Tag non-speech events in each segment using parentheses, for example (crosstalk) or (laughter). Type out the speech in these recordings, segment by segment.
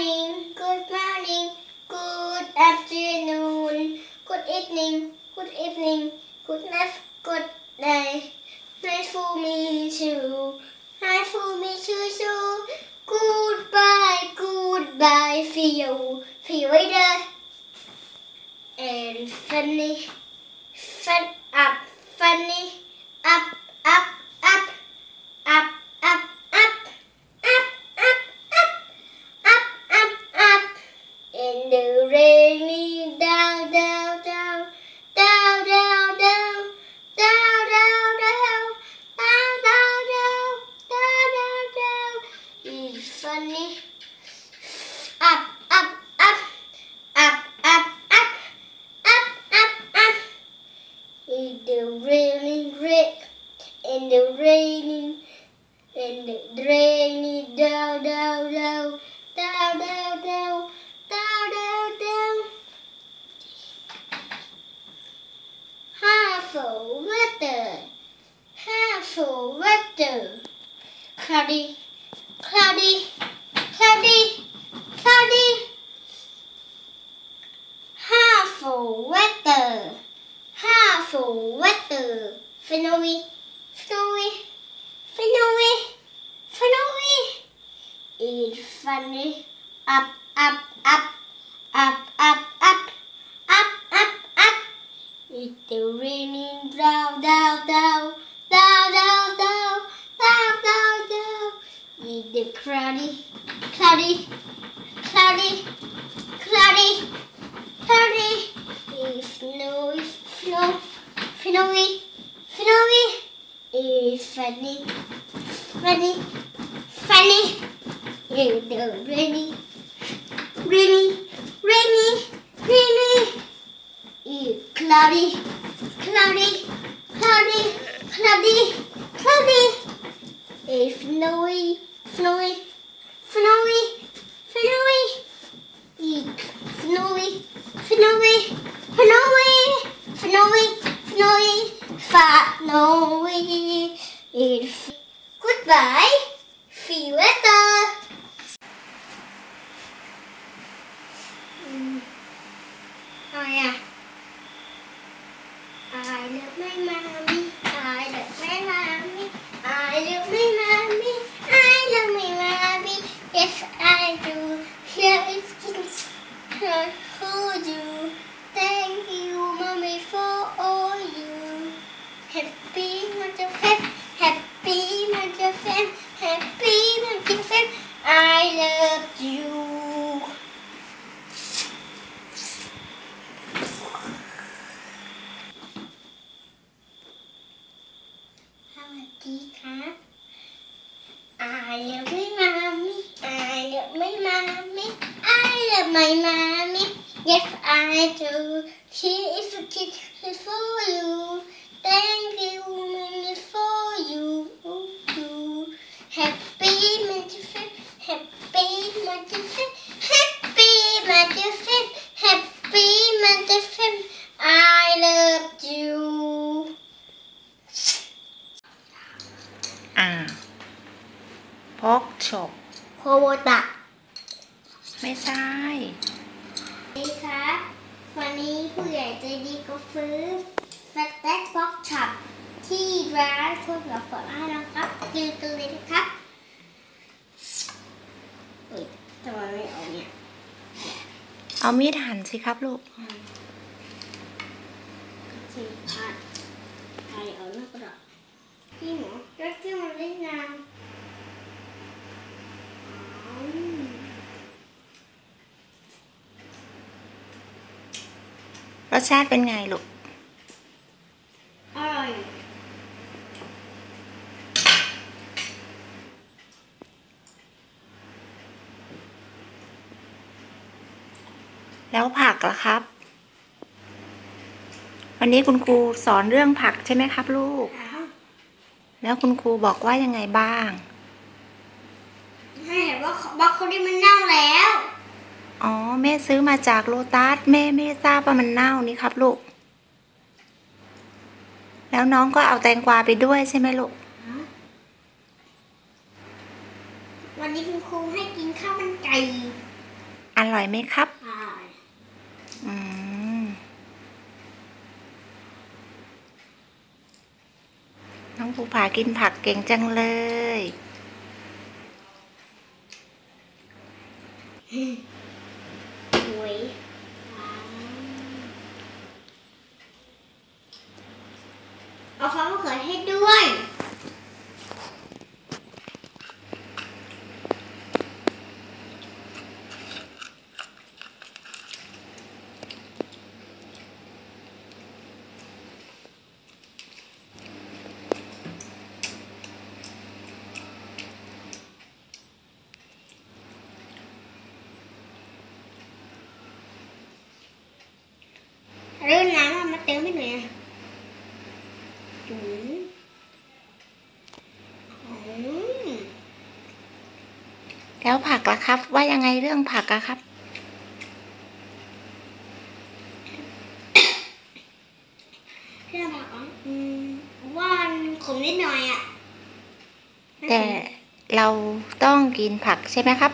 morning, good morning, good afternoon, good evening, good evening, good night, good day. Nice for me too, nice for me too, so goodbye, goodbye, see you, see you later. And funny, fun up, uh, funny. up, up, up, up, up, up, up, up, up. In the rain, in the raining, the down, down, down, down, down, down. Down, down, weather. weather. Cloudy, cloudy. Fenoi, Fenoi, Fenoi, Fenoi. Il Fanny, up, up, up, up, up, up, up, up, up. It's raining down, down, down, down, down, down, down, down, down. It's cloudy, cloudy, cloudy, cloudy, cloudy. It's snowy, snow, snowy funny, funny, funny. You know, really, really, rainy, rainy. You cloudy, cloudy, cloudy, cloudy, cloudy. It's snowy, snowy, snowy, snowy. You snowy, snowy, snowy, snowy, snowy, snowy. Eid. Goodbye. See you later. Mm. Oh yeah. I love my mommy. I love my mommy. I love my mommy. I love my mommy. Yes, I do. Here is kittens. Who do? I love my mommy. Yes, I do. She is a kid for you. Thank you, mommy, for you. you. Happy Motherfucker. Happy Motherfucker. Happy Motherfucker. Happy Motherfucker. I love you. Ah. Pork chop. โคตะไม่ใช่สวัสดีครับ วันนี้ผู้ใหญ่ใจดีก็ฟื้นแฟตแท็กบ็อกช็อปที่ร้านคนกับผลอม้นะครับกินกันเลยนะครับ เอ้ยทำไมไม่เอาเนี่ย เอามีดหั่นสิครับลูกสิพัดใครเอาหน้ากระดาษพี่หมอก็ที่มันเล่นน้ชาติเป็นไงลูกแล้วผักล่ะครับ วันนี้คุณครูสอนเรื่องผักใช่ไหมครับลูก แล้วคุณครูบอกว่ายังไงบ้าง ให้เห็นว่าบล็อกโคลีมันเน่าแล้วอ๋อ แม่ซื้อมาจากโลตัสแม่ไม่ทราบว่ามันเน่านี่ครับ ลูก แล้วน้องก็เอาแตงกวาไปด้วยใช่ไหมลูก วันนี้คุณครูให้กินข้าวมันไก่ อร่อยไหมครับอืม น้องภูผากินผักเก่งจังเลยเรื่องน้ำมาเติมใหเหน่อยจุ๋มแล้วผักล่ะครับ ว่ายังไงเรื่องผักอะครับ เรื่องผักอว่านขมนิดหน่อยอะ แต่เราต้องกินผักใช่ไหมครับ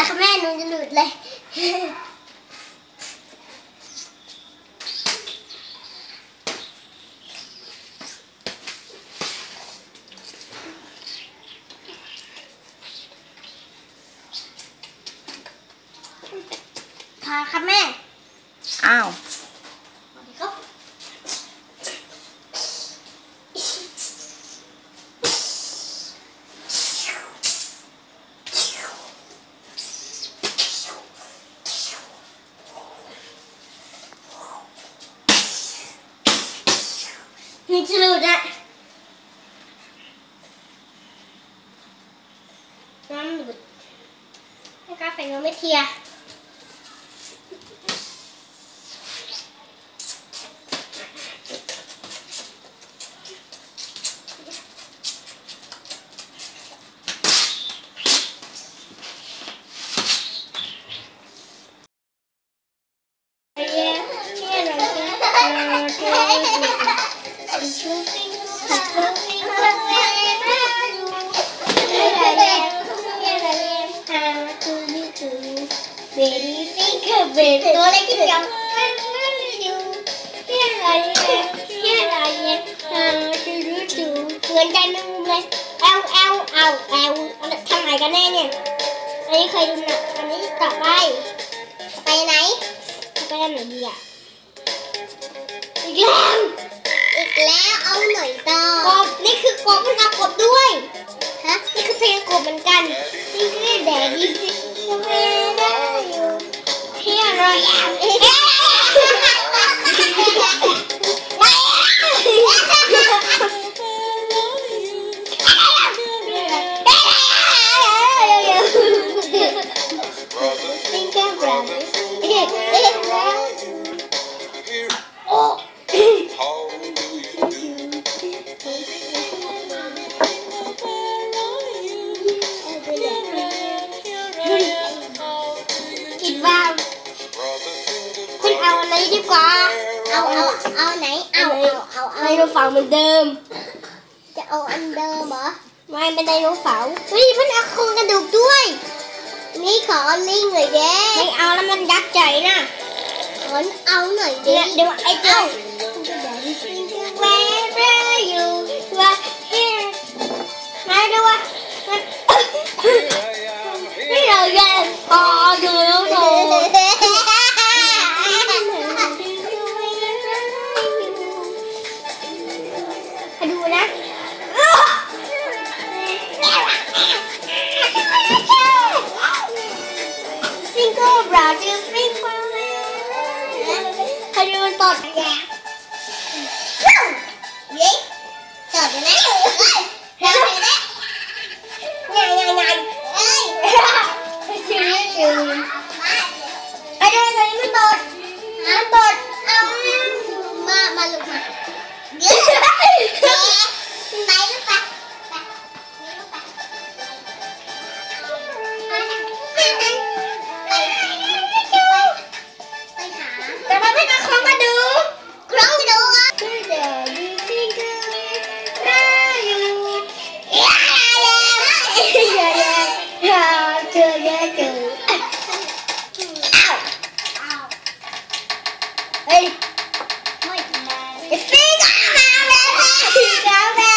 แล้วค่ะแม่หนูจะหลุดเลย พาค่ะแม่ อ้าว over here. baby finger w a เล s ก like it young. h ู r e I am, here I ไ m h o ่ do you do? เหมือนใจมันมุมเลยเอลเอลเอาแอวทำไงกันแน่เนี่ยอันนี้เคยดูนะอันนี้ต่อไปไปไหนไปไหนดีอ่ะอีกแล้วอีกแล้วเอาหน่อยต่อกบนี่คือกบนะครับกบด้วยฮะนี่คือเพลงกบเหมือนกันนี่คือแดดดีสิเวนา camera. (laughs) ơ ờ, nãy ao ao ao ao, đây nó phòng mình đơm cái ô anh đơm hả mai bên đây nó phẩu ý bên ăn không có được đuôi nghĩ khó lý người ghê đi ao lắm anh dắt chạy nè còn ao người đi đi mà ai chơi Where are you? Right here. Right away. Right again. Oh, good. con. Dạ. Không. Gì? Sợ cái này. Hey. Like, it's big.